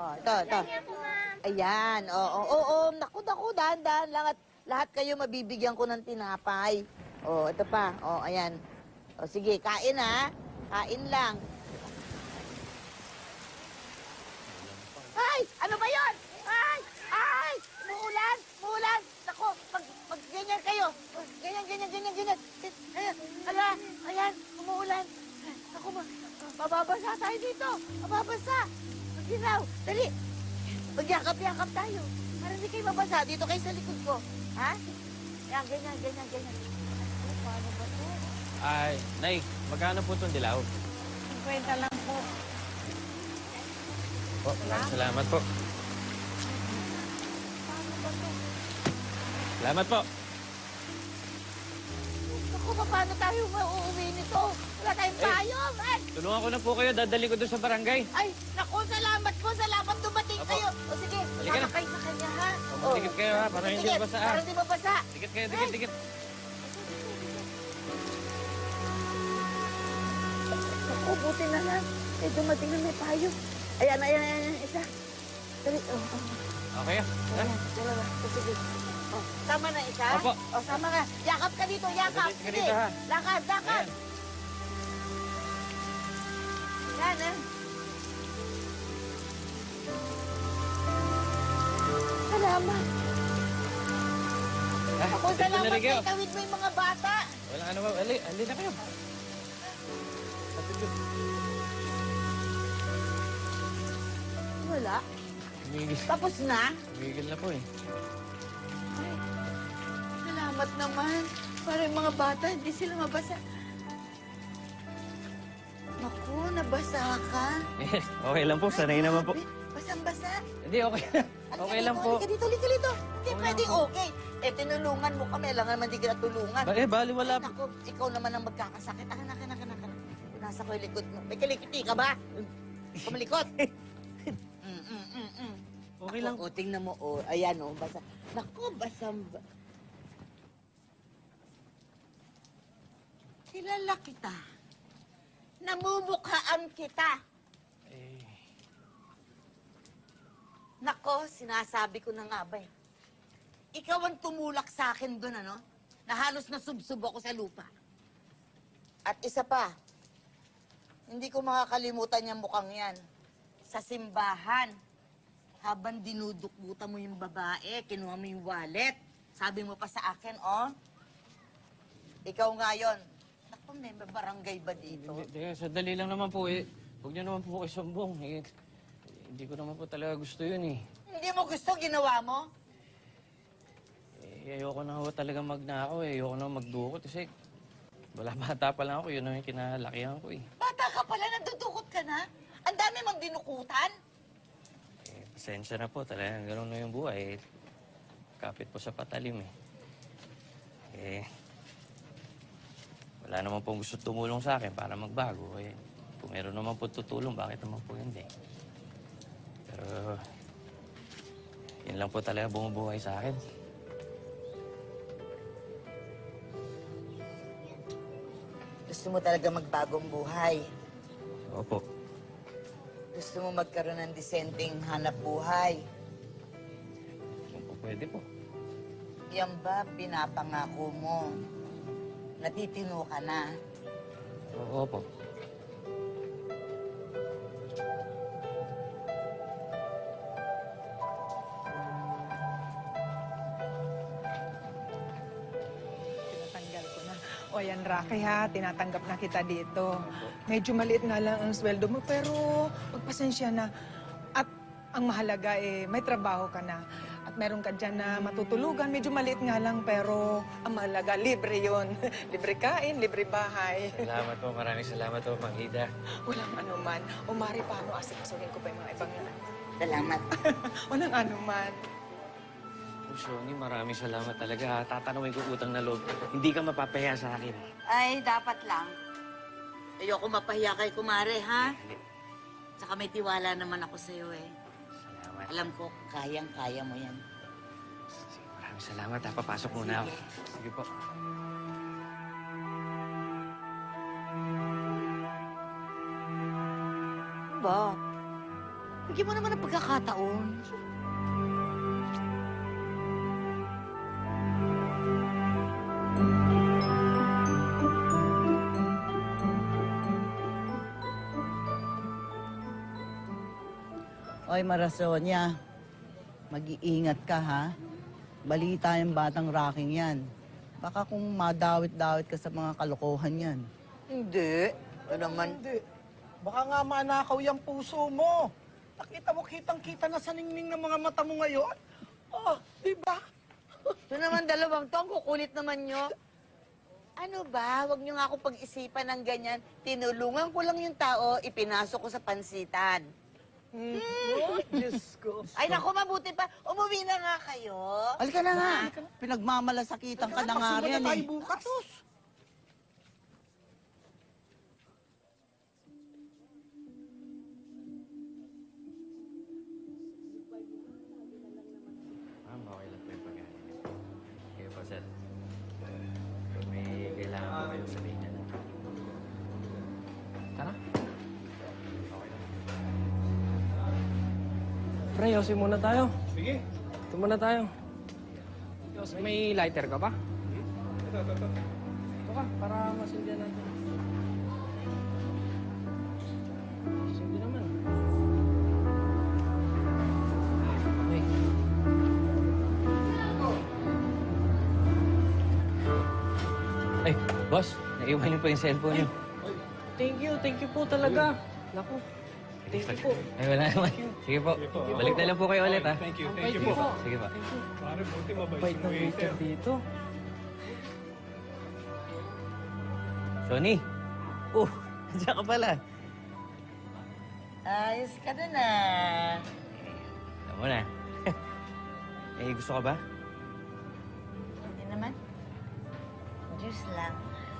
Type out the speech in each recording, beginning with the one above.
Oh, ito, ito. Ayan, oo, oo, oo, naku, naku, dahan-dahan lang at lahat kayo mabibigyan ko ng tinapay. Oh, ito pa. Oh, ayan. Oh, sige, kain ha. Kain lang. Ay! Ano ba yon? Ay! Ay! Muulan! Muulan! Naku, pag, pag ganyan kayo. Ganyan, ganyan, ganyan, ganyan. Ayan, ala, ayan, umuulan. Naku, ma, mababasa tayo dito. Mababasa. Maginaw. Dali. Magyakap-yakap tayo. Para hindi kayo mabasa. Dito kayo sa likod ko. Ha? Yan, ganyan, ganyan, ganyan. Ay, paano ba to? Ay, Nay, magkano po itong dilaw? 50 lang po. Po, maraming salamat po. Paano ba to? Salamat po. Naku, paano tayo mauuwi nito? Wala tayong Eh. payong. Ay, Tulungan ko na po kayo. Dadali ko doon sa barangay. ay, naku, salamat po. Salamat dumating Apo. kayo. O sige, Halika na. sa kanya, ha? O, dikit kayo, ha, para hindi mabasa, ha? Para hindi mabasa. Dikit kayo, dikit, dikit. Naku, buti na lang. Eh, dumating na may payong. Ayan, ayan, ayan, ayan, isa. Dali, oh, oh. Okay, ah. Ayan, dalawa. O, sige. Oh, tama na isa? Opo. O, sama ka. Yakap ka dito, yakap. Sige. dito, ha? Lakad, lakad. Ayan. Yan, eh. Salamat. Ah, Ako salamat kay tawid mo yung mga bata. Wala ano ba? Ali, ali na kayo. Wala. Tapos na. Humigil na po eh. Salamat naman. Para yung mga bata, hindi sila mabasa. Naku, nabasa ka. Eh, okay lang po. Sanay naman po. Basang-basa. Hindi, okay. Halika Okay dito, lang po. Halika dito, halika dito. Hindi Okay pwedeng okay. Eh, tinulungan mo kami. Alam naman di kita tulungan. Ba- Eh, bali wala Ay, naku, ikaw naman ang magkakasakit. Akin, akin, akin, akin. Nasa ko yung likod mo. May kalikiti ka ba? Kumalikot. mm, mm, mm, mm. Okay lang. O, tingnan mo. O, ayan, o. Basa. Naku, basang... Kilala kita. Namumukhaan kita. Eh, Nako, sinasabi ko na nga ba eh. Ikaw ang tumulak sa akin doon, ano? Na halos nasubsob ako sa lupa. At isa pa, hindi ko makakalimutan yung mukhang yan. Sa simbahan, habang dinudukbutan mo yung babae, kinuha mo yung wallet, sabi mo pa sa akin, oh, ikaw nga yun. Naku, may barangay ba dito? Hindi, hindi, sandali lang naman po eh. Huwag niyo naman po kayo sumbong. Eh, hindi ko naman po talaga gusto yun eh. Hindi mo gusto, ginawa mo? Eh, ayoko na ho talaga magnakaw eh. Ayoko na magdukot kasi wala bata pa lang ako. Yun ang kinalakihan ko eh. Bata ka pala, nandudukot ka na. Ang dami mong dinukutan. eh pasensya na po. Talagang gano'n na yung buhay. Eh, kapit po sa patalim eh. Eh, wala naman pong gusto tumulong sa akin para magbago. Eh, kung meron naman po tutulong, bakit naman po hindi? Pero, yun lang po talaga bumubuhay sa akin. Gusto mo talaga magbagong buhay. Opo. Gusto mo magkaroon ng disenteng hanap buhay. Kung po pwede po. Yan ba pinapangako mo? Natitino ka na. Oo po. Tinatanggal ko na. O yan, Rocky ha, tinatanggap na kita dito. Medyo maliit nga lang ang sweldo mo, pero magpasensya na. At ang mahalaga eh, may trabaho ka na. At meron ka dyan na matutulugan. Medyo maliit nga lang, pero ang mahalaga, libre yon libre kain, libre bahay. Salamat po. Maraming salamat po, Mang Ida. Walang anuman. O Mari, paano asikasuhin ko pa yung mga ibang Salamat. Walang anuman. Oh, Shoni, maraming salamat talaga. Tatanungin ko utang na loob. Hindi ka mapapahiya sa akin. Ay, dapat lang. Ayoko mapahiya kay kumare, ha? Tsaka may tiwala naman ako sa'yo, eh. Alam ko, kayang-kaya mo yan. Sige, maraming salamat. Ha. Papasok muna ako. Sige po. Ba? Bigyan mo naman ng pagkakataon. Oy, Marasonia, mag-iingat ka ha. Balita yung batang rocking yan. Baka kung madawit-dawit ka sa mga kalokohan yan. Hindi. Ito naman. Hindi. Baka nga manakaw yung puso mo. Nakita mo, kitang-kita na sa ningning ng mga mata mo ngayon. Oh, di ba? Ito naman dalawang to, ang kukulit naman nyo. Ano ba? Huwag nyo nga ako pag-isipan ng ganyan. Tinulungan ko lang yung tao, ipinasok ko sa pansitan. Hmm. Oh, Diyos ko. Ay, naku, mabuti pa. Umuwi na nga kayo. Halika na nga. Pinagmamalasakitan ka na nga rin na tayo eh. bukas. Pre, yosin muna tayo. Sige. Ito muna tayo. Yos, may lighter ka pa? Ito, ito, ito. Ito ka, para masindihan natin. Sindi naman. Okay. Ay, boss, naiwan niyo po yung cellphone niyo. Thank you, thank you po talaga. Naku, thank you po. Ay, wala naman. Sige po. Balik na lang po kayo ulit, ha? Thank you, Thank you po. Sige po. Thank you. Pare, buti mabait Bait ng waiter dito. Sonny! Oh, nandiyan ka pala. Ayos ka na na. Alam mo na. eh, gusto ka ba? Hindi naman. Juice lang.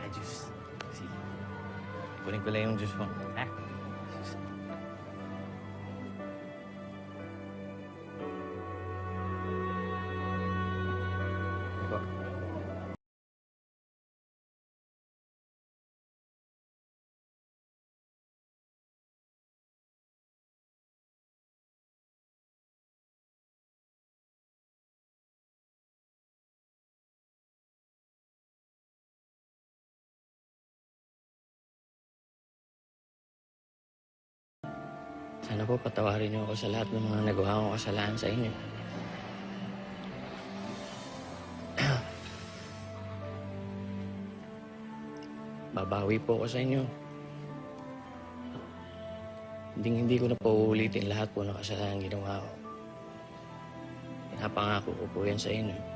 Ah, juice. Sige. Kunin ko lang yung juice mo. Ha? Juice. Sana po patawarin niyo ako sa lahat ng mga nagawa kong kasalanan sa inyo. Babawi po ako sa inyo. Hindi hindi ko na po uulitin lahat po ng kasalanan ginawa ko. Pinapangako ko po yan sa inyo.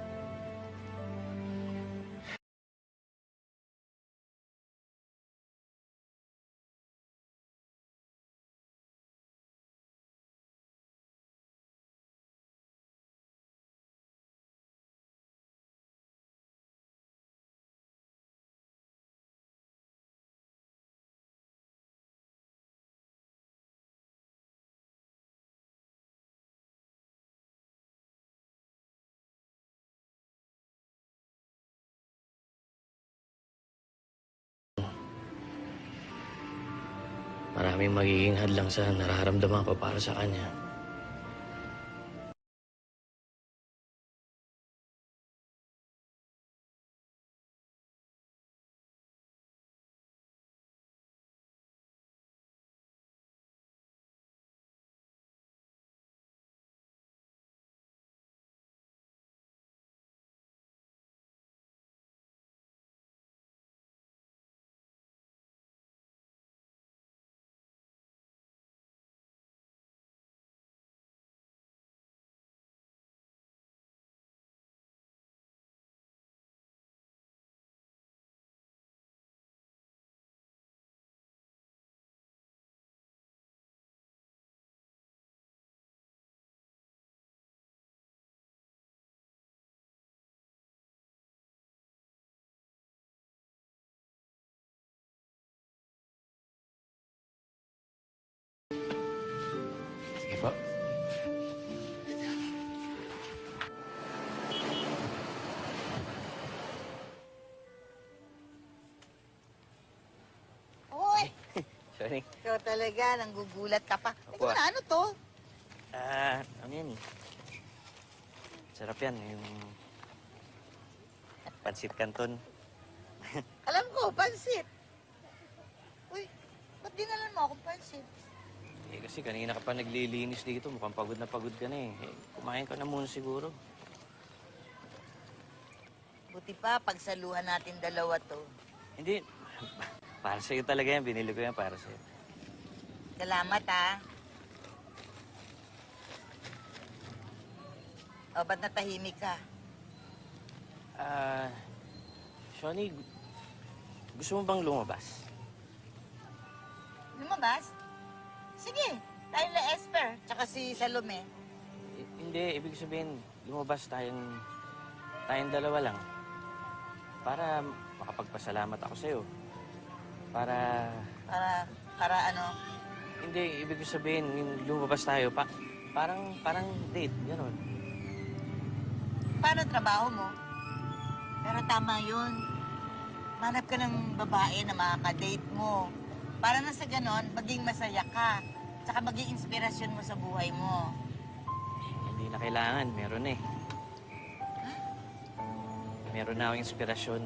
Maraming magiging hadlang sa nararamdaman ko para sa kanya. Sorry. Ikaw talaga, nanggugulat ka pa. Opo. Teka na, ano to? Ah, ano yan eh? Sarap yan, yung... Pansit Canton. Alam ko, pansit. Uy, ba't dinalan mo akong pansit? Eh, kasi kanina ka pa naglilinis dito, mukhang pagod na pagod ka na eh. eh kumain ka na muna siguro. Buti pa, pagsaluhan natin dalawa to. Hindi, para sa'yo talaga yan. Binili ko yan para sa'yo. Salamat, ha. O, ba't natahimik ka? Ah, Shawnee, gu- gusto mo bang lumabas? Lumabas? Sige, tayo na Esper, tsaka si Salome. Eh, hindi, ibig sabihin, lumabas tayong, tayong dalawa lang. Para makapagpasalamat ako sa'yo. Para, Para, para ano, hindi, ibig sabihin, yung lumabas tayo, pa, parang, parang date, gano'n. paano trabaho mo? Pero tama yun. Manap ka ng babae na makaka-date mo. Para na sa ganon, maging masaya ka. Tsaka maging inspirasyon mo sa buhay mo. Hindi na kailangan, meron eh. Meron na akong inspirasyon.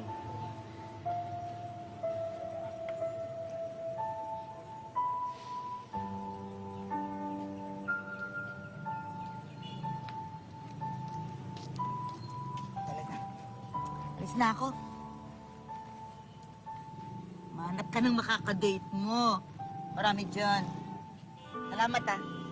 Na ako. Manap ka ng makaka-date mo. Marami dyan. Salamat ah.